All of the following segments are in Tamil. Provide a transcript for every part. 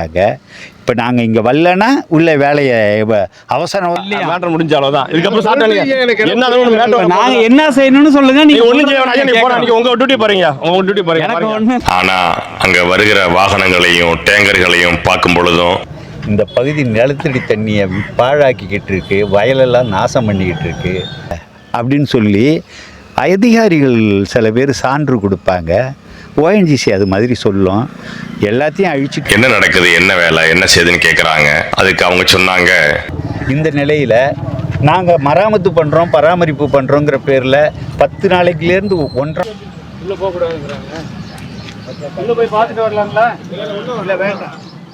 சொல்லிட்டாங்க இப்போ நாங்கள் இங்கே வரலன்னா உள்ள வேலையை அவசரம் மேட்டர் முடிஞ்ச அவ்வளவுதான். இதுக்கப்புறம் சாப்பிட்டாங்க என்ன செய்யணும்னு சொல்லுங்க நீங்க நீங்க ஒண்ணும் செய்ய வேணாம் ஐயா, நீங்க போனா நீங்க உங்க டியூட்டி பாருங்க. உங்க டியூட்டி பாருங்க. எனக்கு பாருங்க. ஒண்ணு ஆனா அங்க வருகிற வாகனங்களையும் டேங்கர்களையும் பார்க்கும் பொழுதும் இந்த பகுதி நிலத்தடி தண்ணியை பாழாக்கிக்கிட்டு இருக்கு. வயலெல்லாம் நாசம் பண்ணிக்கிட்டு இருக்கு. அப்படின்னு சொல்லி அதிகாரிகள் சில பேர் சான்று கொடுப்பாங்க. ஓஎன்ஜிசி அது மாதிரி சொல்லும். எல்லாத்தையும் அழிச்சு என்ன நடக்குது? என்ன வேலை? என்ன செய்யுதுன்னு கேக்குறாங்க. அதுக்கு அவங்க சொன்னாங்க. இந்த நிலையில் நாங்கள் மராமத்து பண்ணுறோம் பராமரிப்பு பண்ணுறோங்கிற பேரில் பத்து நாளைக்குலேருந்து ஒன்றரை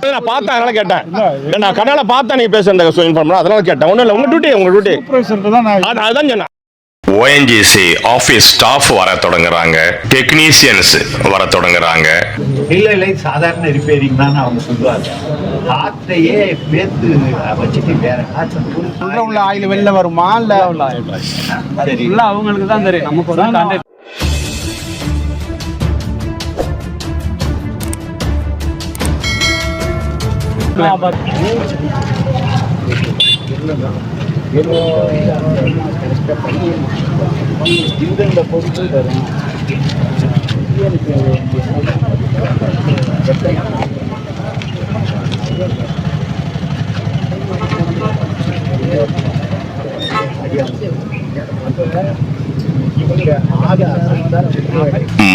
நான் பார்த்தேன் அதனால கேட்டேன். இல்ல, நான் கண்ணால பார்த்தா நீங்க பேச இந்த இன்ஃபார்ம் அதனால கேட்டேன். ஒண்ணும் இல்ல உங்க டியூட்டி உங்க டியூட்டி அதான் சொன்னேன். ஓஎன்ஜிசி ஆபீஸ் ஸ்டாஃப் வர தொடங்குறாங்க டெக்னீசியன்ஸ் வர தொடங்குறாங்க. இல்லை இல்லை சாதாரண ரிப்பேரிங் தான் அவங்க சொல்லுவாங்க. காற்றையே பேத்து வச்சுட்டு வேற உள்ள உள்ள ஆயில் வெளில வருமா இல்ல? சரி. உள்ள அவங்களுக்கு தான் தெரியும். நமக்கு ஒரு கான்டாக்ட்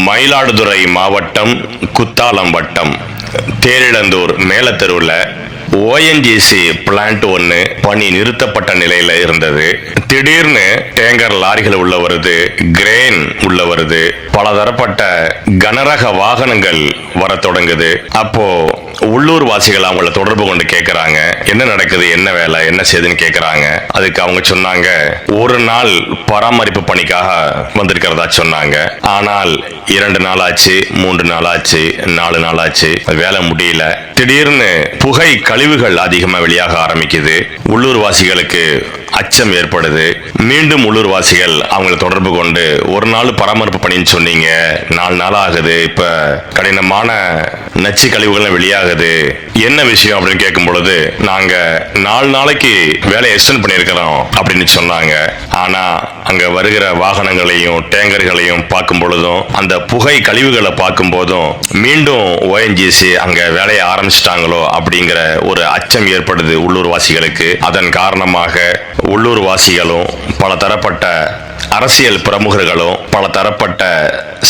மயிலாடுதுறை மாவட்டம் குத்தாலம் வட்டம் தேரிழந்தூர் மேலத்தெருவில் ஓஎன்ஜிசி பிளான்ட் ஒன்று பணி நிறுத்தப்பட்ட நிலையில் இருந்தது. திடீர்னு டேங்கர் லாரிகள் உள்ள வருது கிரேன் உள்ள வருது. பலதரப்பட்ட கனரக வாகனங்கள் வர தொடங்குது. அப்போ உள்ளூர் வாசிகள் அவங்கள தொடர்பு கொண்டு கேட்கறாங்க என்ன நடக்குது என்ன வேலை என்ன செய்யுதுன்னு கேட்கறாங்க அதுக்கு அவங்க சொன்னாங்க ஒரு நாள் பராமரிப்பு பணிக்காக வந்திருக்கிறதா சொன்னாங்க. ஆனால் இரண்டு நாள் ஆச்சு மூன்று நாள் ஆச்சு நாலு நாள் ஆச்சு வேலை முடியல. திடீர்னு புகை கழிவுகள் அதிகமா வெளியாக ஆரம்பிக்குது. உள்ளூர்வாசிகளுக்கு அச்சம் ஏற்படுது. மீண்டும் உள்ளூர்வாசிகள் அவங்கள தொடர்பு கொண்டு ஒரு நாள் பராமரிப்பு பண்ணின்னு சொன்னீங்க. நாலு நாள் ஆகுது. இப்ப கடினமான நச்சு கழிவுகள் வெளியாகுது. என்ன விஷயம் அப்படின்னு கேட்கும் பொழுது நாங்க நாலு நாளைக்கு வேலையை எக்ஸ்டெண்ட் பண்ணியிருக்கிறோம் அப்படின்னு சொன்னாங்க. ஆனா அங்க வருகிற வாகனங்களையும் டேங்கர்களையும் பார்க்கும் பொழுதும் அந்த புகை கழிவுகளை பார்க்கும் போதும் மீண்டும் ஓஎன்ஜிசி அங்க வேலையை ஆரம்பிச்சிட்டாங்களோ அப்படிங்கிற ஒரு அச்சம் ஏற்படுது உள்ளூர்வாசிகளுக்கு. அதன் காரணமாக உள்ளூர்வாசிகளும் பல தரப்பட்ட அரசியல் பிரமுகர்களும் பல தரப்பட்ட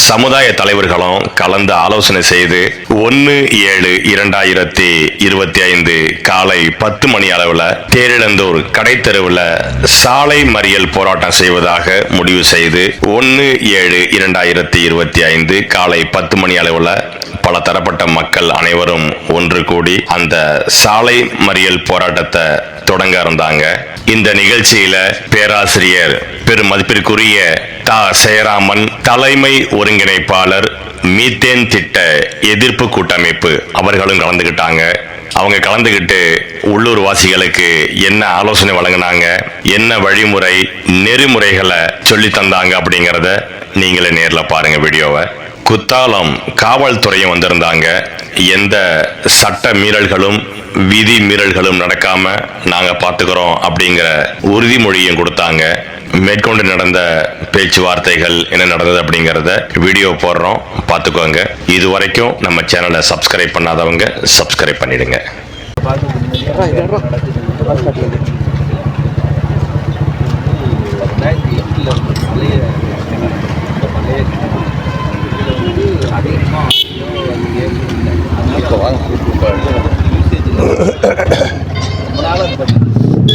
சமுதாய தலைவர்களும் கலந்து ஆலோசனை செய்து ஒன்று ஏழு இரண்டாயிரத்தி இருபத்தி ஐந்து காலை பத்து மணி அளவில் தேரிழந்தூர் கடைத்தெருவில் சாலை மறியல் போராட்டம் செய்வதாக முடிவு செய்து ஒன்று ஏழு இரண்டாயிரத்தி இருபத்தி ஐந்து காலை பத்து மணி அளவில் பல தரப்பட்ட மக்கள் அனைவரும் ஒன்று கூடி அந்த சாலை மறியல் போராட்டத்தை தொடங்க இருந்தாங்க இந்த நிகழ்ச்சியில பேராசிரியர் பெரும் மதிப்பிற்குரிய தா. சேராமன் தலைமை ஒருங்கிணைப்பாளர் மீத்தேன் திட்ட எதிர்ப்பு கூட்டமைப்பு. அவர்களும் கலந்துக்கிட்டாங்க அவங்க கலந்துகிட்டு உள்ளூர் வாசிகளுக்கு என்ன ஆலோசனை வழங்கினாங்க? என்ன வழிமுறை நெறிமுறைகளை சொல்லி தந்தாங்க அப்படிங்கிறத நீங்களே நேரில் பாருங்க வீடியோவை. குத்தாலம் காவல்துறையும் வந்திருந்தாங்க. எந்த சட்ட மீறல்களும் விதி மீறல்களும் நடக்காம நாங்க பாத்துக்கிறோம் அப்படிங்கிற உறுதிமொழியும் கொடுத்தாங்க. மேற்கொண்டு நடந்த பேச்சுவார்த்தைகள் என்ன நடந்தது அப்படிங்கிறத வீடியோ போடுறோம். பார்த்துக்கோங்க இது வரைக்கும் நம்ம சேனலை சப்ஸ்கிரைப் பண்ணாதவங்க சப்ஸ்கிரைப் பண்ணிடுங்க.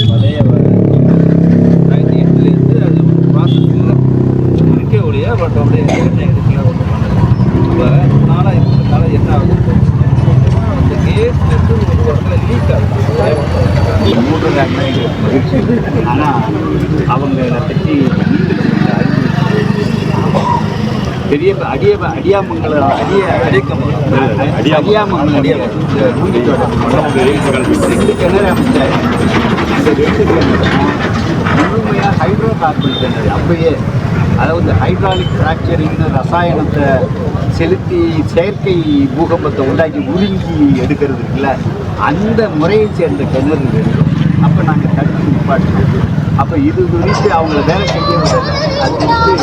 பழைய ரெண்டாயிரத்தி எட்டுலேருந்து அது ஒரு ப்ராசஸ் இல்லை இருக்கே ஒழிய பட் அப்படியே எண்ணெய் ஒன்றும் பண்ணல இப்போ நாளாக இருக்கிறதுனால என்ன ஆகுது அந்த கேஸ்லேருந்து ஒரு இடத்துல லீக் ஆகுது மூன்று நன்மைகள் ஆனால் அவங்கள பற்றி பெரிய அடிய அடியாமங்கல அடிய அடியாமங்கலம் அடிய ரெண்டு கிணறு அமைச்சார். அந்த ரெண்டு கிணறும் முழுமையாக ஹைட்ரோ கார்பன் கிணறு. அப்பயே அதாவது ஹைட்ராலிக் ஃப்ராக்சரிங்னு ரசாயனத்தை செலுத்தி செயற்கை பூகம்பத்தை உண்டாக்கி உறிஞ்சி எடுக்கிறது இருக்குல்ல அந்த முறையை சேர்ந்த கிணறு வேண்டும் அப்போ நாங்கள் தடுத்து நிப்பாட்டுறது அப்போ இது குறித்து அவங்கள வேலை செய்ய விடலை. அது குறித்து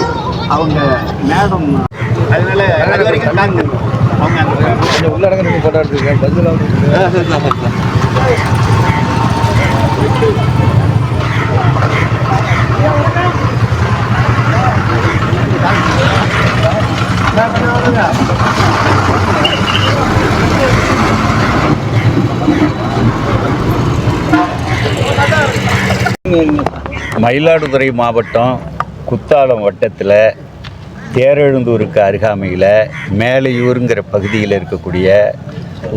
அவங்க மேடம் அதனால அது வரைக்கும் நாங்கள் அவங்க அந்த உள்ளடங்க நீங்கள் போட்டாட்டு பதிலாக மயிலாடுதுறை மாவட்டம் குத்தாலம் வட்டத்தில் தேரெழுந்தூருக்கு அருகாமையில் மேலையூருங்கிற பகுதியில் இருக்கக்கூடிய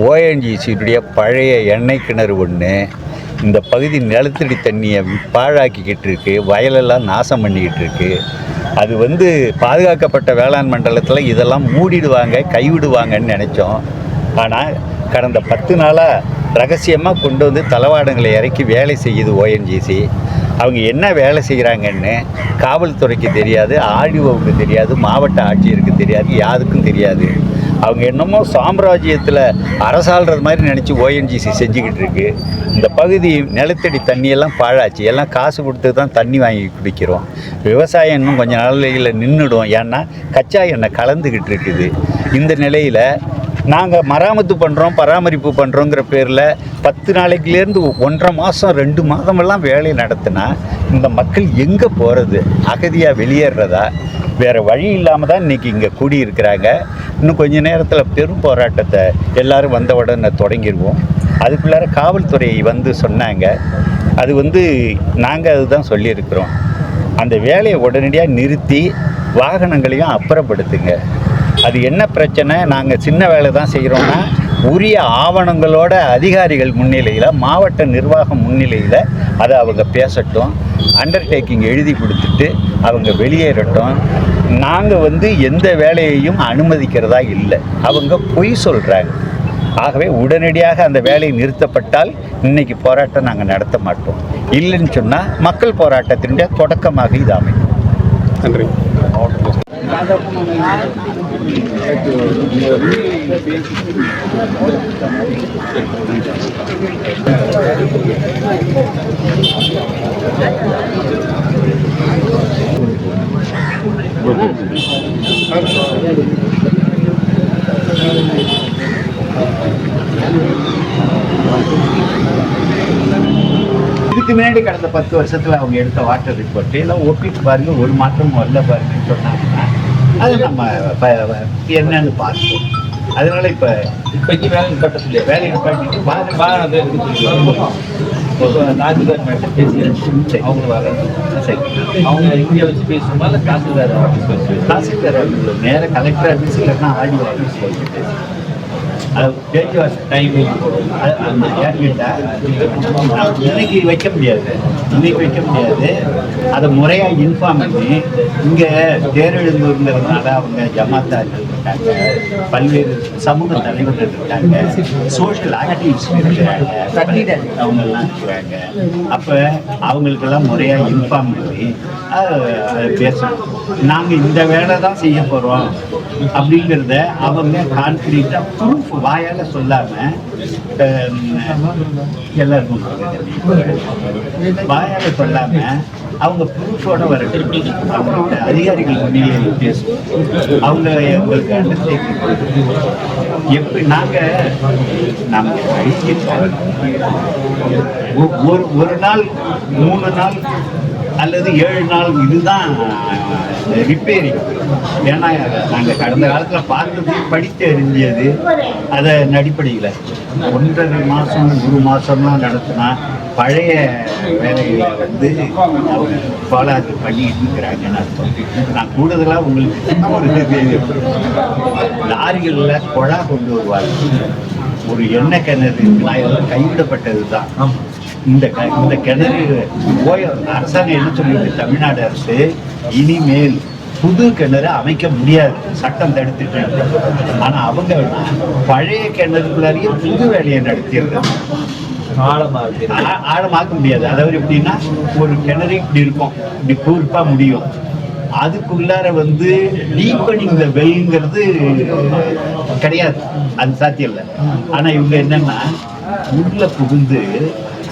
ஓஎன்ஜிசியுடைய பழைய எண்ணெய் கிணறு ஒன்று இந்த பகுதி நிலத்தடி தண்ணியை பாழாக்கிக்கிட்டு இருக்கு வயலெல்லாம் நாசம் பண்ணிக்கிட்டு இருக்கு. அது வந்து பாதுகாக்கப்பட்ட வேளாண் மண்டலத்தில் இதெல்லாம் மூடிடுவாங்க கைவிடுவாங்கன்னு நினச்சோம். ஆனால் கடந்த பத்து நாளாக ரகசியமாக கொண்டு வந்து தளவாடங்களை இறக்கி வேலை செய்யுது ஓஎன்ஜிசி அவங்க என்ன வேலை செய்கிறாங்கன்னு காவல்துறைக்கு தெரியாது ஆர்டிஓவுக்கு தெரியாது மாவட்ட ஆட்சியருக்கு தெரியாது யாருக்கும் தெரியாது. அவங்க என்னமோ சாம்ராஜ்யத்தில் அரசாள்றது மாதிரி நினச்சி ஓஎன்ஜிசி செஞ்சுக்கிட்டு இருக்கு. இந்த பகுதி நிலத்தடி தண்ணியெல்லாம் பாழாச்சு. எல்லாம் காசு கொடுத்து தான் தண்ணி வாங்கி குடிக்கிறோம். விவசாயம் இன்னும் கொஞ்சம் நாளையில் நின்றுடும் ஏன்னா கச்சா எண்ணெய் கலந்துக்கிட்டு இருக்குது. இந்த நிலையில் நாங்கள் மராமத்து பண்ணுறோம் பராமரிப்பு பண்ணுறோங்கிற பேரில் பத்து நாளைக்குலேருந்து ஒன்றரை மாதம் ரெண்டு மாதமெல்லாம் வேலை நடத்தினா இந்த மக்கள் எங்கே போகிறது அகதியாக வெளியேறதா வேறு வழி இல்லாமல் தான் இன்றைக்கி இங்கே கூடியிருக்கிறாங்க. இன்னும் கொஞ்ச நேரத்தில் பெரும் போராட்டத்தை எல்லோரும் வந்த உடனே தொடங்கிடுவோம் அதுக்குள்ளார காவல்துறை வந்து சொன்னாங்க. அது வந்து நாங்கள் அதுதான் சொல்லியிருக்கிறோம். அந்த வேலையை உடனடியாக நிறுத்தி வாகனங்களையும் அப்புறப்படுத்துங்க. அது என்ன பிரச்சனை? நாங்கள் சின்ன வேலை தான் செய்கிறோன்னா உரிய ஆவணங்களோட அதிகாரிகள் முன்னிலையில் மாவட்ட நிர்வாகம் முன்னிலையில் அதை அவங்க பேசட்டும் அண்டர்டேக்கிங் எழுதி கொடுத்துட்டு அவங்க வெளியேறட்டும். நாங்கள் வந்து எந்த வேலையையும் அனுமதிக்கிறதா இல்லை. அவங்க பொய் சொல்கிறாங்க ஆகவே உடனடியாக அந்த வேலை நிறுத்தப்பட்டால் இன்னைக்கு போராட்டம் நாங்கள் நடத்த மாட்டோம். இல்லைன்னு சொன்னால் மக்கள் போராட்டத்தினுடைய தொடக்கமாக இது அமையும். நன்றி. இதுக்கு முன்னாடி கடந்த பத்து வருஷத்துல அவங்க எடுத்த வாட்டர் ரிப்போர்ட் எல்லாம் ஒப்பிட்டு பாருங்க ஒரு மாற்றம் வரல பாருங்கன்னு சொன்னாங்கன்னா அது நம்ம என்னன்னு பார்ப்போம். அதனால இப்ப இப்போக்கி வேலை நிப்பாட்டத்திலே வேலை நிப்பாட்டிட்டு வாகனம் வாகனத்தை எடுத்து சொல்லி தாசில்தார் மேட்ட பேசி அவங்க வர சரி. அவங்க இங்கே வச்சு பேசணுமா இல்லை தாசில்தார் ஆஃபீஸ் வச்சு? தாசில்தார் ஆஃபீஸ் நேர கலெக்டர் ஆஃபீஸ் இல்லைன்னா ஆடியோ ஆஃபீஸ் அது பேச்சுவார்த்தை டைமிங் அந்த கேட்டா இன்னைக்கு வைக்க முடியாது. இன்னைக்கு வைக்க முடியாது. அதை முறையாக இன்ஃபார்ம் பண்ணி இங்கே தேரெழுந்தூர்ங்கிறதுனால அவங்க ஜமாத்தார்கள் இருக்காங்க. பல்வேறு சமூக தலைவர்கள் இருக்காங்க. சோஷியல் ஆக்டிவிஸ்ட் இருக்கிறாங்க அவங்கெல்லாம் இருக்கிறாங்க அப்போ அவங்களுக்கெல்லாம் முறையாக இன்ஃபார்ம் பண்ணி அதை பேசணும். நாங்கள் இந்த வேலை தான் செய்ய போகிறோம் அப்படிங்கிறத அவங்க கான்ஃபிடென்ட்டாக ப்ரூஃப் வாயால் சொல்லாமல் எல்லாருக்கும் வாயால் சொல்லாமல் அவங்க ப்ரூஃபோட வரட்டும். அவங்களோட அதிகாரிகள் முன்னிலையில் பேசணும் அவங்க எங்களுக்கு அண்டர்டேக்கிங் எப்படி நாங்கள் நம்ம ஒரு ஒரு நாள் மூணு நாள் அல்லது ஏழு நாள் இதுதான் ரிப்பேரிங் ஏன்னா நாங்கள் கடந்த காலத்தில் பார்த்தது படித்து அறிஞ்சது அதை அடிப்படையில். ஒன்றரை மாதம் ஒரு மாதம்லாம் நடத்தினா பழைய வேலைகளை வந்து அவங்க ஃபாலோ பண்ணிட்டு இருக்கிறாங்கன்னு அர்த்தம். நான் கூடுதலாக உங்களுக்கு லாரிகளில் குழா கொண்டு வருவாங்க. ஒரு எண்ணெய் கிணறு இதெல்லாம் கைவிடப்பட்டது தான் இந்த இந்த கிணறு ஓய அரசாங்கம் என்ன சொல்லிட்டு தமிழ்நாடு அரசு இனிமேல் புது கிணறு அமைக்க முடியாது. சட்டம் தடுத்துட்டு. ஆனா அவங்க பழைய கிணறுக்குள்ளாரையே புது வேலையை நடத்தியிருக்காங்க. ஆழமாக ஆழமாக்க முடியாது. அதாவது எப்படின்னா ஒரு கிணறு இப்படி இருக்கும். இப்படி கூர்ப்பா முடியும். அதுக்குள்ளார வந்து டீப்பனிங் த வெல்ங்கிறது கிடையாது. அது சாத்தியம் இல்லை. ஆனா இவங்க என்னன்னா உள்ள புகுந்து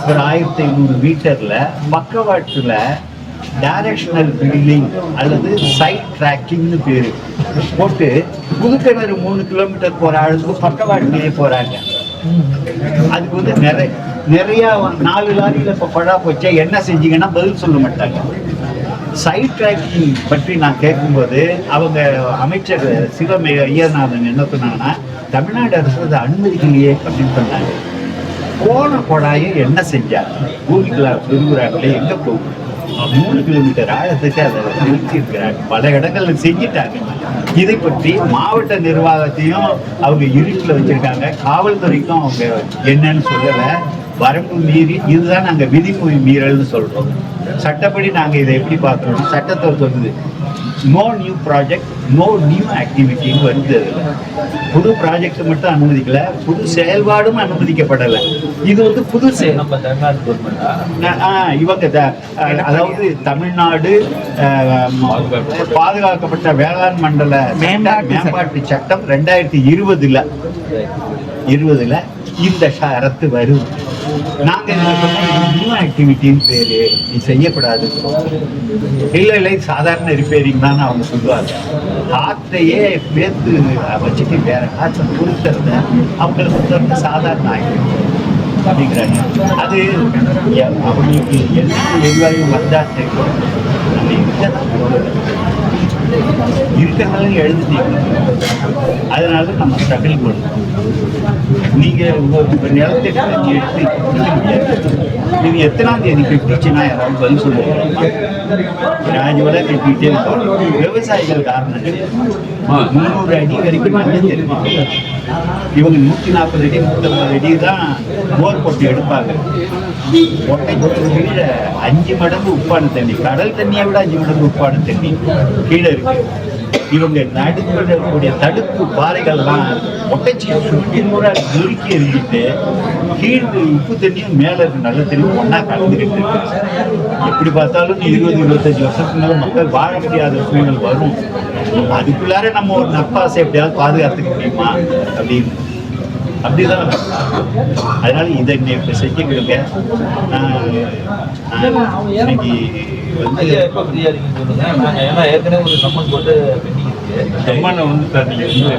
ஒரு ஆயிரத்தி ஐநூறு மீட்டர்ல பக்கவாட்டுல டைரக்ஷனல் பில்டிங் அல்லது சைட் ட்ராக்கிங்னு பேரு. போட்டு புதுக்கிணறு மூணு கிலோமீட்டர் போற ஆளுக்கு பக்கவாட்டிலேயே போறாங்க. அதுக்கு வந்து நிறைய நிறைய நாலு லாரியில் இப்போ பழா போச்சா என்ன செஞ்சீங்கன்னா பதில் சொல்ல மாட்டாங்க. சைட் ட்ராக்கிங் பற்றி நான் கேட்கும்போது அவங்க அமைச்சர் சிவமே ஐயர்நாதன் என்ன சொன்னாங்கன்னா தமிழ்நாடு அரசு அதை அனுமதிக்கலையே அப்படின்னு சொன்னாங்க. போன கொடாயை என்ன செஞ்சாங்க பூமிக்குள்ள விரும்புகிறாங்களே எங்க போகும்? மூணு கிலோமீட்டர் ஆழத்துக்கு அதை நிறுத்தியிருக்கிறாங்க பல இடங்கள்ல செஞ்சிட்டாங்க. இதை பற்றி மாவட்ட நிர்வாகத்தையும் அவங்க இருட்டில் வச்சிருக்காங்க. காவல்துறைக்கும் அவங்க என்னன்னு சொல்லலை. வரம்பு மீறி இதுதான் நாங்கள் விதிமுறை மீறல்னு சொல்கிறோம் சட்டப்படி நாங்கள் இதை எப்படி பார்க்குறோம் சட்டத்தை சொல்லுது no new project no new ஆக்டிவிட்டின்னு வருது அதில் புது ப்ராஜெக்ட் மட்டும் அனுமதிக்கல. புது செயல்பாடும் அனுமதிக்கப்படலை. இது வந்து புது இவங்க அதாவது தமிழ்நாடு பாதுகாக்கப்பட்ட வேளாண் மண்டல மேம்பாட்டு சட்டம். ரெண்டாயிரத்தி இருபதுல இருபதுல இந்த ஷரத்து வரும். நாங்க என்ன நியூ ஆக்டிவிட்டின்னு பேரு. நீ செய்யக்கூடாது. இல்ல இல்லை சாதாரண ரிப்பேரிங் தான் அவங்க சொல்லுவாங்க. ஹார்ட்டையே பேத்து வச்சுட்டு வேற ஹார்ட்ஸை கொடுக்கறத அவங்களுக்கு வந்து சாதாரண ஆகிடும் அப்படிங்கிறாங்க. அது எ- அவங்களுக்கு என்ன எரிவாயு வந்தா தெரியும் நம்ம இருக்கிறதால எழுதுட்டீங்க அதனால நம்ம ஸ்ட்ரகிள் பண்ணணும் நீங்க உங்க உங்க நிலத்தை நீங்க எடுத்து கொடுக்க முடியாது. நீங்க எத்தனாம் தேதி கட்டிச்சுன்னா யாராவது பதில் சொல்லுவாங்க. கிராஜுவலா கட்டிட்டே இருப்பாங்க விவசாயிகள் காரணம் முந்நூறு அடி வரைக்கும் நல்ல தெரியும்? இவங்க நூற்றி நாற்பது அடி நூற்றம்பது அடி தான் போர் போட்டு எடுப்பாங்க. கீழே அஞ்சு மடங்கு உப்பான தண்ணி. கடல் தண்ணியை விட அஞ்சு மடங்கு உப்பான தண்ணி கீழே இருக்கு. இவங்க நடுக்கூடிய தடுப்பு பாறைகள்லாம் ஒட்டைச்சி சுற்றி முறை நொறுக்கி எறிஞ்சிட்டு கீழ் உப்பு தண்ணியும் மேல இருக்கு நல்ல தண்ணியும் ஒன்றா கலந்துக்கிட்டு இருக்கு. எப்படி பார்த்தாலும் இருபது இருபத்தஞ்சு வருஷத்துக்கு மக்கள் வாழ முடியாத சூழல் வரும். அதுக்குள்ளார நம்ம ஒரு நப்பாசை எப்படியாவது பாதுகாத்துக்க முடியுமா? அப்படின்னு அப்படிதான். அதனால இதை இப்ப செஞ்சுக்கிடுங்க இன்னைக்கு வந்து ஐயா எப்போ ஃப்ரீயா இருக்கீங்க சொல்லுங்க. நாங்க ஏன்னா ஏற்கனவே ஒரு சம்மன் போட்டு பெண்டிங் இருக்கு. சம்மான வந்து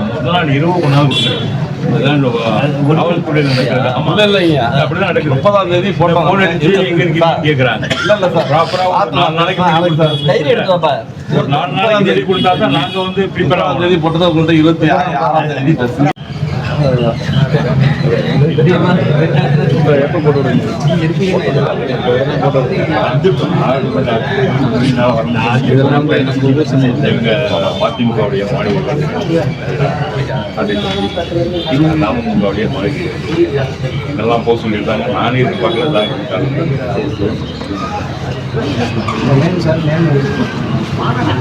முதல் நாள் இரவு கொண்டாந்து கொடுக்குறேன் முப்பதாம் தேதி போட்டோ கேக்குறாங்க. இல்ல இல்ல சார். ப்ராப்பரா ஒரு நாலு நாளைக்கு தேதி. கொடுத்தா தான் நாங்க வந்து ப்ரிப்பேர் தேதி போட்டதா உங்கள்கிட்ட இருபத்தி ஆறாம் தேதி. இதெல்லாம் அதிமுகவுடைய மாநில இது அமமுகவுடைய இதெல்லாம் போக சொல்லியிருந்தாங்க நானே எதிர்பார்க்கல தான்.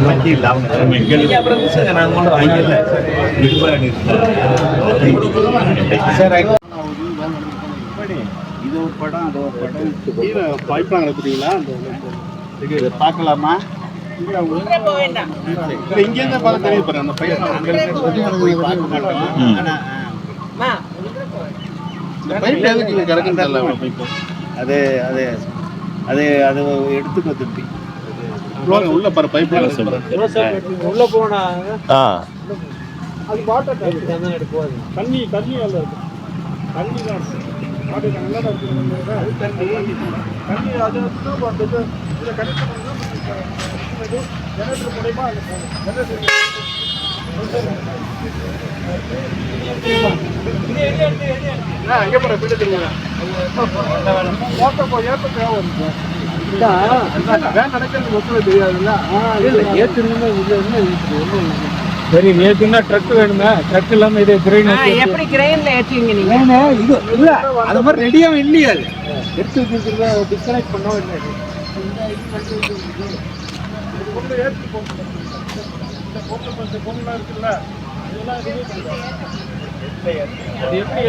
பத்தி இல்ல அவங்க நம்ம எங்க நீங்க அப்புறம் பேசுங்க நாங்க கொண்டு அங்க இல்ல. வாங்கிக்கல விடுபாடு சார் இது ஒரு படம் அது ஒரு படம் பைப்லாம் எடுத்துட்டீங்களா இது பார்க்கலாமா இங்கேருந்து பார்த்து தெரியும் பாருங்க அந்த பைப் போய் பார்க்க மாட்டோம் இந்த பைப் எதுக்கு பைப் அது அது அது அது எடுத்துக்கோ திருப்பி. உள்ள பாரு பைப்லாம் உள்ள போனா ஆ. அது வாட்டர் தண்ணி தண்ணி அல்ல இருக்கு. தண்ணி தான். வாட்டர் நல்லா தான் இருக்கு. அது தண்ணி. தண்ணி அது கனெக்ட் பண்ணால் ஜெனரேட்டர் போகும். ஜெனரேட்டர் அங்கே போகிற பிள்ளை தெரியுங்க ஏற்ற தேவை இருக்கு சரி நேற்றுனா ட்ரக் வேணுமே? ட்ரக் இல்லாம இது கிரெயின் எப்படி கிரெயின்ல ஏற்றுவீங்க நீங்க? இது இல்ல அது மாதிரி ரெடியாவே இல்லையா அது. எடுத்து வச்சிருக்கிறத டிஸ்கனெக்ட் பண்ணவும் இல்லை. கொண்டு ஏற்றி போகணும். இந்த பொண்ணு பஸ் பொண்ணுலாம் இருக்குல்ல இதெல்லாம் அது எப்படி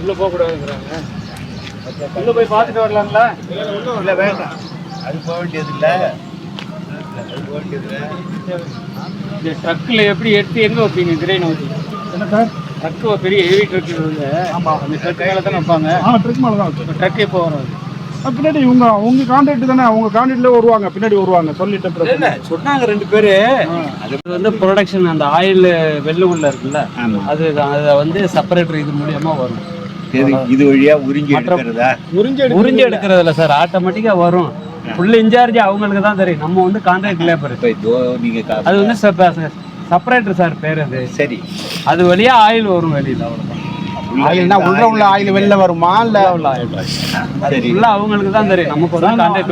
உள்ள போக கூடாதுங்கிறாங்க. உள்ள போய் பார்த்துட்டு வரலாங்களா? இல்லை வேண்டாம். அது போக வேண்டியது இல்லை அது போக வேண்டியது இல்லை இந்த ட்ரக்கில் எப்படி எடுத்து எங்கே வைப்பீங்க? கிரெயின் ஊற்றி என்ன சார்? ட்ரக்கு பெரிய ஹெவி ட்ரக் ஆமாம் அந்த ட்ரக் மேலே தானே வைப்பாங்க. ஆ ட்ரெக் மேலே தான் வச்சு ட்ரக் எப்போ வரும் பின்னாடி உங்க உங்க கான்டாக்ட் தானே உங்க கான்டாக்ட்ல வருவாங்க பின்னாடி வருவாங்க பிரச்சனை. சொன்னாங்க ரெண்டு பேரு. அது வந்து ப்ரொடக்ஷன் அந்த ஆயில் வெள்ளை உள்ள இருக்குல்ல ஆமாம் அது அதை வந்து செப்பரேட்டர் இது மூலியமா வரும். இது இது வழியாக உறிஞ்சி எடுக்கிறதா? உறிஞ்சி உறிஞ்சு எடுக்கிறதுல சார் ஆட்டோமேட்டிக்கா வரும். ஃபுல் இன்சார்ஜ் அவங்களுக்கு தான் தெரியும். நம்ம வந்து கான்ட்ராக்ட் லேபர் நீங்கள் அது வந்து செப்பரேட்டர் சார் பேர் அது. சரி. அது வழியா ஆயில் வரும் வெளியில அவ்வளவுதான். ஆயில்னா உள்ள உள்ள ஆயில் வெளில வருமா இல்ல? உள்ள ஆயில் அவங்களுக்கு தான் தெரியும். நமக்கு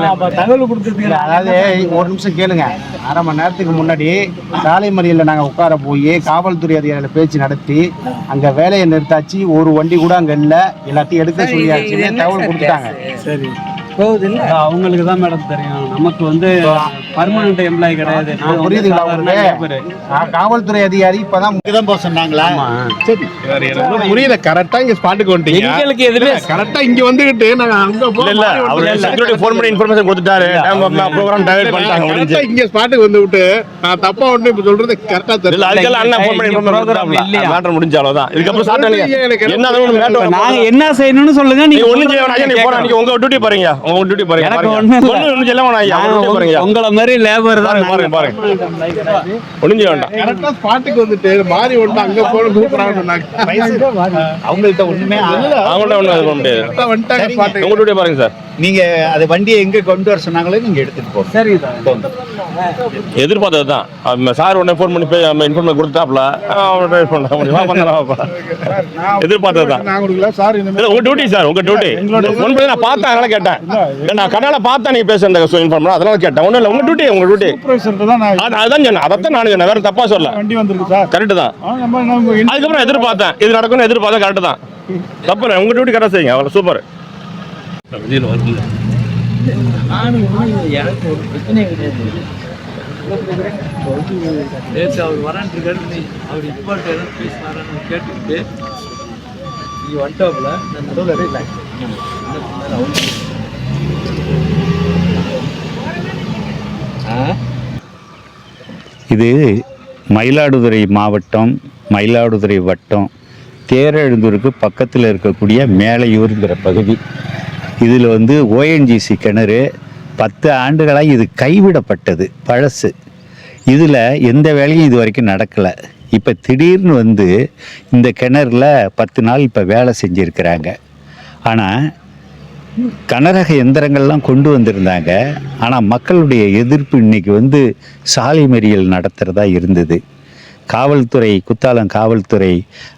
லேபர் தகவல் கொடுத்துருக்கீங்க அதாவது ஒரு நிமிஷம் கேளுங்க. அரை மணி நேரத்துக்கு முன்னாடி சாலை மறியலில் நாங்கள் உட்கார போய் காவல்துறை அதிகாரிகளை பேச்சு நடத்தி அங்கே வேலையை நிறுத்தாச்சு. ஒரு வண்டி கூட அங்கே இல்லை. எல்லாத்தையும் எடுக்க சொல்லியாச்சுன்னு தகவல் கொடுத்துட்டாங்க. சரி. அவங்களுக்கு தான் மேடம் தெரியும். நமக்கு வந்து பர்மனன்ட் எம்ப்ளாயி கிடையாது. புரியுதுங்களா உங்களுக்கு? காவல்துறை அதிகாரி இப்பதான் தான் போக சொன்னாங்களா. சரி. புரியல. கரெக்டா இங்க ஸ்பாட்டுக்கு வந்துட்டீங்க. எங்களுக்கு எதுவுமே கரெக்டா இங்க வந்துகிட்டு நாங்க அங்க இல்ல இல்ல. அவர் செக்யூரிட்டி ஃபோன் பண்ணி இன்ஃபர்மேஷன் கொடுத்துட்டாரு. ப்ரோகிராம் டைவர்ட் பண்ணிட்டாங்க. இங்க ஸ்பாட்டுக்கு வந்து விட்டு நான் தப்பா ஒண்ணு இப்ப சொல்றது கரெக்டா இல்ல அதுக்கெல்லாம் அண்ணா ஃபோன் பண்ணி கொடுத்தாப்ல இல்லையா? மேட்டர் முடிஞ்ச அவ்வளவுதான் இதுக்கப்புறம் சாப்பிட்டாங்க என்ன என்ன செய்யணும்னு சொல்லுங்க நீங்க ஒண்ணும் செய்ய வேணாம். நீங்க போறா நீங்க உங்க டியூட்டி பாருங்க உங்க டியூட்டி பாருங்க எனக்கு ஒண்ணும் செய்ய வேணாம் பாருங்க உங்கள மாதிரி லேபர் தான் பாருங்க, பாருங்க. ஒண்ணும் செய்ய வேண்டாம். கரெக்டா ஸ்பாட்டுக்கு வந்துட்டு மாறி வந்து அங்க போன கூப்பிடுறாங்க சொன்னாங்க. அவங்கள்ட்ட ஒண்ணுமே. அவங்கள்ட்ட ஒண்ணும் இது பண்ண முடியாது. வந்துட்டாங்க உங்க டியூட்டி பாருங்க சார். நீங்க அது வண்டியை எங்க கொண்டு வர சொன்னாங்களோ நீங்க எடுத்துட்டு போங்க. சார். எதிர்பார்த்தது தான். சார் உடனே ஃபோன் பண்ணி இன்ஃபர்மேஷன் கொடுத்தாப்ல அவன் ட்ரை பண்ண முடியுமா? பண்ணலாம்ப்பா எதிர்பார்த்தது தான். நான் கொடுக்கல சார் இந்த இல்ல, உங்க டியூட்டி சார் உங்க டியூட்டி முன்பு நான் பார்த்தேன் அதனால கேட்டேன். இல்ல, நான் கண்ணால பார்த்தா நீங்க பேச இந்த இன்ஃபார்ம் அதனால கேட்டேன். ஒண்ணும் இல்ல உங்க டியூட்டி உங்க டியூட்டி சூப்பர்வைசர் தான் நான் அது- சொன்னேன். அதைத்தான் நான் சொன்னேன். வேற தப்பா சொல்ல வண்டி வந்திருக்கு சார். கரெக்ட் தான். நம்ம நம்ம அதுக்கப்புறம் எதிர்பார்த்தேன். இது நடக்கும்னு எதிர்பார்த்தா கரெக்ட் தான். தப்பு இல்லை உங்க டியூட்டி கரெக்டாக செய்யுங்க. அவ்வளோ சூப்பர் எனக்கு ஒரு பிரச்சனை கிடையாது. நேற்று அவர் வரான்ட்டு நீ அவர் இம்பார்ட் எதாவது பேசினாரான்னு கேட்டுக்கிட்டு நீ வந்துட்டாப்புல நான் நடுவில் இல்லை இது மயிலாடுதுறை மாவட்டம் மயிலாடுதுறை வட்டம் தேரெழுந்தூருக்கு பக்கத்தில் இருக்கக்கூடிய மேலையூருங்கிற பகுதி. இதில் வந்து ஓஎன்ஜிசி கிணறு பத்து ஆண்டுகளாக இது கைவிடப்பட்டது பழசு. இதில் எந்த வேலையும் இது வரைக்கும் நடக்கலை. இப்போ திடீர்னு வந்து இந்த கிணறுல பத்து நாள் இப்போ வேலை செஞ்சுருக்கிறாங்க. ஆனால் கனரக எந்திரங்கள்லாம் கொண்டு வந்திருந்தாங்க. ஆனால் மக்களுடைய எதிர்ப்பு இன்னைக்கு வந்து சாலை மறியல் நடத்துகிறதா இருந்தது. காவல்துறை குத்தாலம் காவல்துறை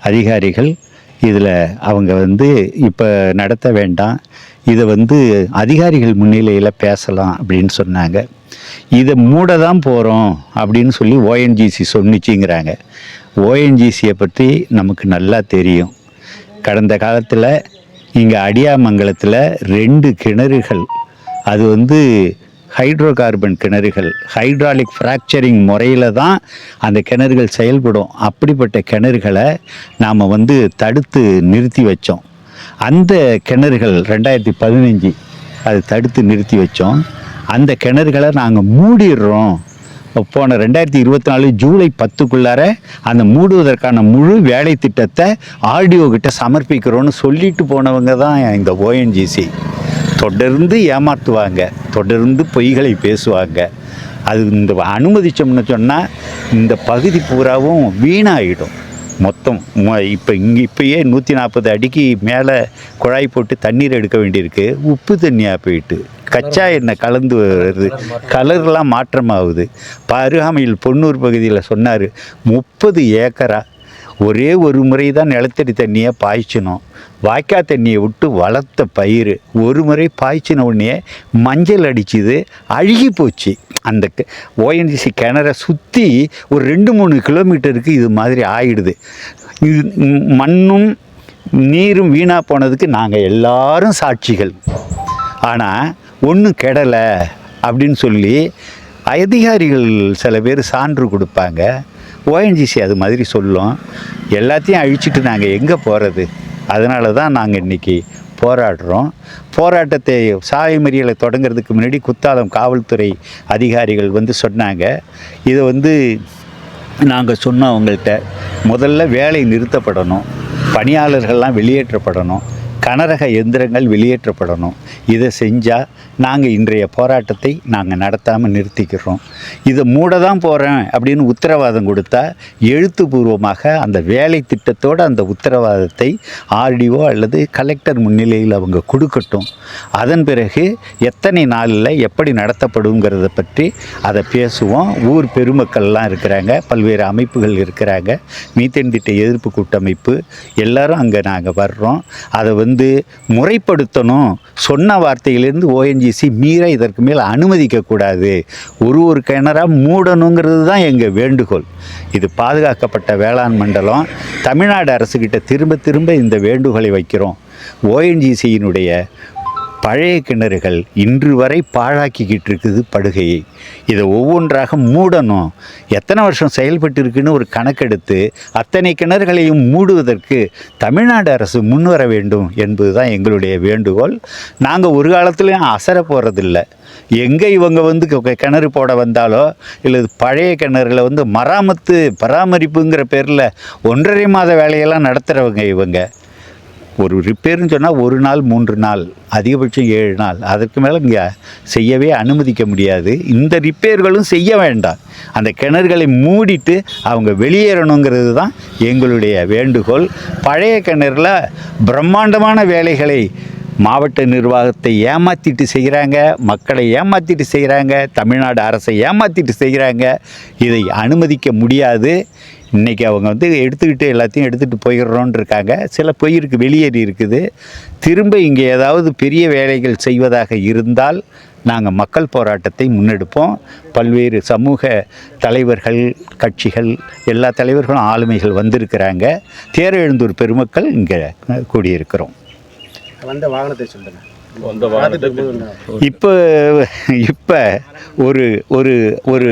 அதிகாரிகள் இதில் அவங்க வந்து இப்போ நடத்த வேண்டாம். இதை வந்து அதிகாரிகள் முன்னிலையில் பேசலாம் அப்படின்னு சொன்னாங்க. இதை மூட தான் போகிறோம் அப்படின்னு சொல்லி ஓஎன்ஜிசி சொன்னிச்சிங்கிறாங்க. ஓஎன்ஜிசியை பற்றி நமக்கு நல்லா தெரியும். கடந்த காலத்தில் இங்கே அடியாமங்கலத்தில் ரெண்டு கிணறுகள் அது வந்து ஹைட்ரோ கார்பன் கிணறுகள் ஹைட்ராலிக் ஃப்ராக்சரிங் முறையில் தான் அந்த கிணறுகள் செயல்படும். அப்படிப்பட்ட கிணறுகளை நாம் வந்து தடுத்து நிறுத்தி வச்சோம். அந்த கிணறுகள் ரெண்டாயிரத்தி பதினஞ்சு அது தடுத்து நிறுத்தி வச்சோம். அந்த கிணறுகளை நாங்கள் மூடிடுறோம். போன ரெண்டாயிரத்தி இருபத்தி நாலு ஜூலை பத்துக்குள்ளார அந்த மூடுவதற்கான முழு வேலை திட்டத்தை ஆர்டிஓ கிட்ட சமர்ப்பிக்கிறோன்னு சொல்லிட்டு போனவங்க தான் இந்த ஓஎன்ஜிசி தொடர்ந்து ஏமாற்றுவாங்க தொடர்ந்து பொய்களை பேசுவாங்க. அது இந்த அனுமதிச்சோம்னு சொன்னால் இந்த பகுதி பூராவும் வீணாகிடும் மொத்தம் இப்போ இங்கே இப்பயே நூற்றி நாற்பது அடிக்கு மேலே குழாய் போட்டு தண்ணீர் எடுக்க வேண்டியிருக்கு. உப்பு தண்ணியாக போயிட்டு. கச்சா எண்ணெய் கலந்து வருது. கலர்லாம் மாற்றமாகுது. இப்போ அருகாமையில் பொன்னூர் பகுதியில் சொன்னார் முப்பது ஏக்கரா ஒரே ஒரு முறை தான் நிலத்தடி தண்ணியை பாய்ச்சணும் வாய்க்கா தண்ணியை விட்டு வளர்த்த பயிர் ஒரு முறை பாய்ச்சின உடனே மஞ்சள் அடிச்சுது அழுகி போச்சு. அந்த ஓஎன்ஜிசி கிணறை சுற்றி ஒரு ரெண்டு மூணு கிலோமீட்டருக்கு இது மாதிரி ஆயிடுது. இது மண்ணும் நீரும் வீணாக போனதுக்கு நாங்கள் எல்லாரும் சாட்சிகள். ஆனால் ஒன்றும் கெடலை அப்படின்னு சொல்லி அதிகாரிகள் சில பேர் சான்று கொடுப்பாங்க. ஓஎன்ஜிசி அது மாதிரி சொல்லும். எல்லாத்தையும் அழிச்சிட்டு நாங்கள் எங்கே போகிறது அதனால தான் நாங்கள் இன்றைக்கி போராடுறோம். போராட்டத்தை சாலை மறியலை தொடங்குறதுக்கு முன்னாடி குத்தாலம் காவல்துறை அதிகாரிகள் வந்து சொன்னாங்க. இதை வந்து நாங்கள் சொன்னோம் அவங்கள்ட்ட முதல்ல வேலை நிறுத்தப்படணும். பணியாளர்கள்லாம் வெளியேற்றப்படணும். கனரக எந்திரங்கள் வெளியேற்றப்படணும். இதை செஞ்சால் நாங்கள் இன்றைய போராட்டத்தை நாங்கள் நடத்தாமல் நிறுத்திக்கிறோம். இதை மூட தான் போகிறேன் அப்படின்னு உத்தரவாதம் கொடுத்தா எழுத்துப்பூர்வமாக அந்த வேலை திட்டத்தோடு அந்த உத்தரவாதத்தை ஆர்டிஓ அல்லது கலெக்டர் முன்னிலையில் அவங்க கொடுக்கட்டும். அதன் பிறகு எத்தனை நாளில் எப்படி நடத்தப்படுங்கிறத பற்றி அதை பேசுவோம். ஊர் பெருமக்கள்லாம் இருக்கிறாங்க பல்வேறு அமைப்புகள் இருக்கிறாங்க. மீத்தேன் திட்ட எதிர்ப்பு கூட்டமைப்பு எல்லாரும் அங்கே நாங்கள் வர்றோம். அதை வந்து வந்து முறைப்படுத்தணும் சொன்ன வார்த்தையிலேருந்து ஓஎன்ஜிசி மீற இதற்கு மேல் அனுமதிக்கக்கூடாது. ஒரு ஒரு கிணறாக மூடணுங்கிறது தான் எங்கள் வேண்டுகோள். இது பாதுகாக்கப்பட்ட வேளாண் மண்டலம். தமிழ்நாடு அரசுக்கிட்ட திரும்ப திரும்ப இந்த வேண்டுகோளை வைக்கிறோம். ஓஎன்ஜிசியினுடைய பழைய கிணறுகள் இன்று வரை பாழாக்கிக்கிட்டு இருக்குது படுகையை. இதை ஒவ்வொன்றாக மூடணும். எத்தனை வருஷம் செயல்பட்டு இருக்குன்னு ஒரு கணக்கெடுத்து அத்தனை கிணறுகளையும் மூடுவதற்கு தமிழ்நாடு அரசு முன்வர வேண்டும் என்பது தான் எங்களுடைய வேண்டுகோள். நாங்கள் ஒரு காலத்துலேயும் அசர போகிறதில்ல எங்கே இவங்க வந்து க- கிணறு போட வந்தாலோ இல்லை பழைய கிணறுல வந்து மராமத்து பராமரிப்புங்கிற பேரில் ஒன்றரை மாத வேலையெல்லாம் நடத்துகிறவங்க இவங்க. ஒரு ரிப்பேர்னு சொன்னால் ஒரு நாள் மூன்று நாள் அதிகபட்சம் ஏழு நாள். அதற்கு மேலே இங்கே செய்யவே அனுமதிக்க முடியாது. இந்த ரிப்பேர்களும் செய்ய வேண்டாம். அந்த கிணறுகளை மூடிட்டு அவங்க வெளியேறணுங்கிறது தான் எங்களுடைய வேண்டுகோள். பழைய கிணறுல பிரம்மாண்டமான வேலைகளை மாவட்ட நிர்வாகத்தை ஏமாற்றிட்டு செய்கிறாங்க மக்களை ஏமாற்றிட்டு செய்கிறாங்க தமிழ்நாடு அரசை ஏமாற்றிட்டு செய்கிறாங்க இதை அனுமதிக்க முடியாது. இன்றைக்கி அவங்க வந்து எடுத்துக்கிட்டு எல்லாத்தையும் எடுத்துகிட்டு போயிடுறோன்னு இருக்காங்க சில பொய்யிருக்கு வெளியேறி இருக்குது. திரும்ப இங்கே ஏதாவது பெரிய வேலைகள் செய்வதாக இருந்தால் நாங்கள் மக்கள் போராட்டத்தை முன்னெடுப்போம். பல்வேறு சமூக தலைவர்கள் கட்சிகள் எல்லா தலைவர்களும் ஆளுமைகள் வந்திருக்கிறாங்க. தேரெழுந்தூர் பெருமக்கள் இங்கே கூடியிருக்கிறோம். வந்த வாகனத்தை சொல்லுங்கள் இப்போ இப்போ ஒரு ஒரு ஒரு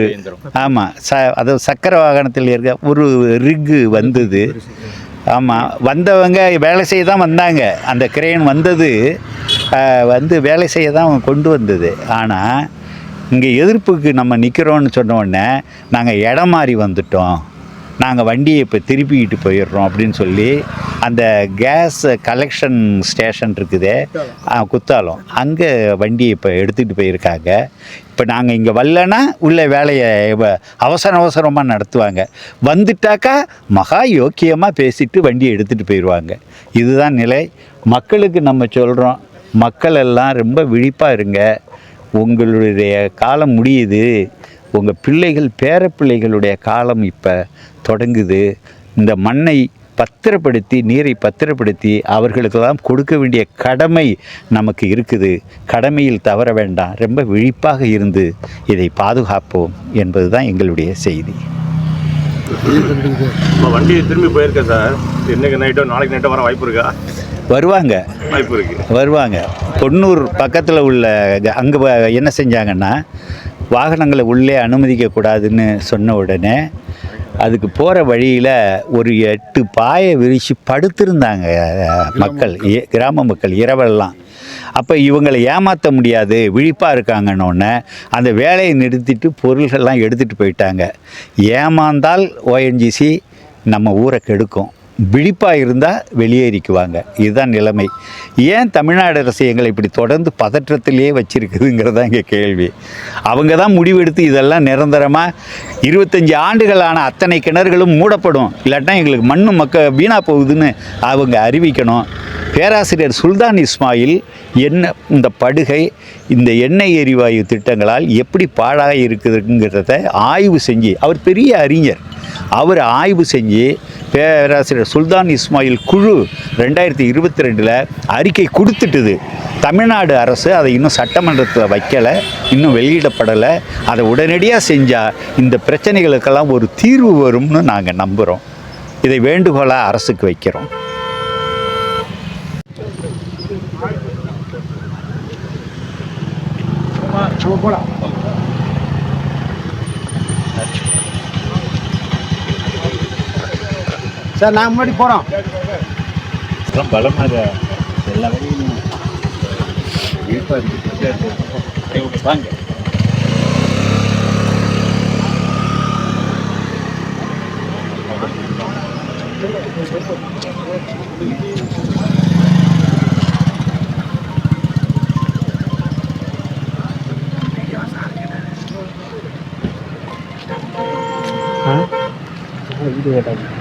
ஆமாம் ச அதாவது சக்கர வாகனத்தில் இருக்க ஒரு ரிக்கு வந்தது. ஆமாம் வந்தவங்க வேலை செய்ய தான் வந்தாங்க. அந்த கிரெயின் வந்தது. வந்து வேலை செய்ய தான் அவங்க கொண்டு வந்தது. ஆனால் இங்கே எதிர்ப்புக்கு நம்ம நிற்கிறோன்னு சொன்ன உடனே நாங்கள் இடம் மாறி வந்துட்டோம். நாங்கள் வண்டியை இப்போ திருப்பிக்கிட்டு போயிடுறோம் அப்படின்னு சொல்லி அந்த கேஸ் கலெக்ஷன் ஸ்டேஷன் இருக்குதே. குத்தாலும் குத்தாலம். அங்கே வண்டியை இப்போ எடுத்துகிட்டு போயிருக்காங்க. இப்போ நாங்கள் இங்கே வரலன்னா உள்ள வேலையை அவசர அவசரமாக நடத்துவாங்க. வந்துட்டாக்கா மகா யோக்கியமாக பேசிட்டு வண்டியை எடுத்துகிட்டு போயிடுவாங்க இதுதான் நிலை. மக்களுக்கு நம்ம சொல்கிறோம் மக்கள் எல்லாம் ரொம்ப விழிப்பாக இருங்க. உங்களுடைய காலம் முடியுது. உங்கள் பிள்ளைகள் பேரப்பிள்ளைகளுடைய காலம் இப்போ தொடங்குது. இந்த மண்ணை பத்திரப்படுத்தி நீரை பத்திரப்படுத்தி அவர்களுக்கெல்லாம் கொடுக்க வேண்டிய கடமை நமக்கு இருக்குது. கடமையில் தவற வேண்டாம். ரொம்ப விழிப்பாக இருந்து இதை பாதுகாப்போம் என்பது தான் எங்களுடைய செய்தி. நம்ம வண்டி திரும்பி போயிருக்கேன் சார். இன்னைக்கு நைட்டோ நாளைக்கு நைட்டோ வர வாய்ப்பு இருக்கா? வருவாங்க. வாய்ப்பு இருக்கு. வருவாங்க. தொண்ணூர் பக்கத்தில் உள்ள அங்கே என்ன செஞ்சாங்கன்னா வாகனங்களை உள்ளே அனுமதிக்கக்கூடாதுன்னு சொன்ன உடனே அதுக்கு போகிற வழியில் ஒரு எட்டு பாயை விரித்து படுத்திருந்தாங்க மக்கள். கிராம மக்கள் இரவெல்லாம். அப்போ இவங்களை ஏமாற்ற முடியாது விழிப்பாக இருக்காங்கன்னொன்னே அந்த வேலையை நிறுத்திட்டு பொருள்கள்லாம் எடுத்துகிட்டு போயிட்டாங்க. ஏமாந்தால் ஓஎன்ஜிசி நம்ம ஊரை கெடுக்கும். விழிப்பாக இருந்தால் வெளியேறிக்குவாங்க. இதுதான் நிலைமை. ஏன் தமிழ்நாடு அரசு எங்களை இப்படி தொடர்ந்து பதற்றத்திலேயே வச்சுருக்குதுங்கிறது தான் இங்கே கேள்வி. அவங்க தான் முடிவெடுத்து இதெல்லாம் நிரந்தரமாக இருபத்தஞ்சி ஆண்டுகளான அத்தனை கிணறுகளும் மூடப்படும். இல்லாட்டினா எங்களுக்கு மண்ணு மக்க வீணாக போகுதுன்னு அவங்க அறிவிக்கணும். பேராசிரியர் சுல்தான் இஸ்மாயில் என்ன இந்த படுகை இந்த எண்ணெய் எரிவாயு திட்டங்களால் எப்படி பாழாக இருக்குதுங்கிறத ஆய்வு செஞ்சு அவர் பெரிய அறிஞர். அவர் ஆய்வு செஞ்சு பேராசிரியர் சுல்தான் இஸ்மாயில் குழு ரெண்டாயிரத்தி இருபத்தி ரெண்டில் அறிக்கை கொடுத்துட்டுது. தமிழ்நாடு அரசு அதை இன்னும் சட்டமன்றத்தில் வைக்கலை இன்னும் வெளியிடப்படலை. அதை உடனடியாக செஞ்சால் இந்த பிரச்சனைகளுக்கெல்லாம் ஒரு தீர்வு வரும்னு நாங்கள் நம்புகிறோம் இதை வேண்டுகோளாக அரசுக்கு வைக்கிறோம். போகலாம் சார் நாங்கள் முன்னாடி போகிறோம் எல்லாம் பலமாக எல்லா வழியும் வாங்க. வீடு கேட்டாங்க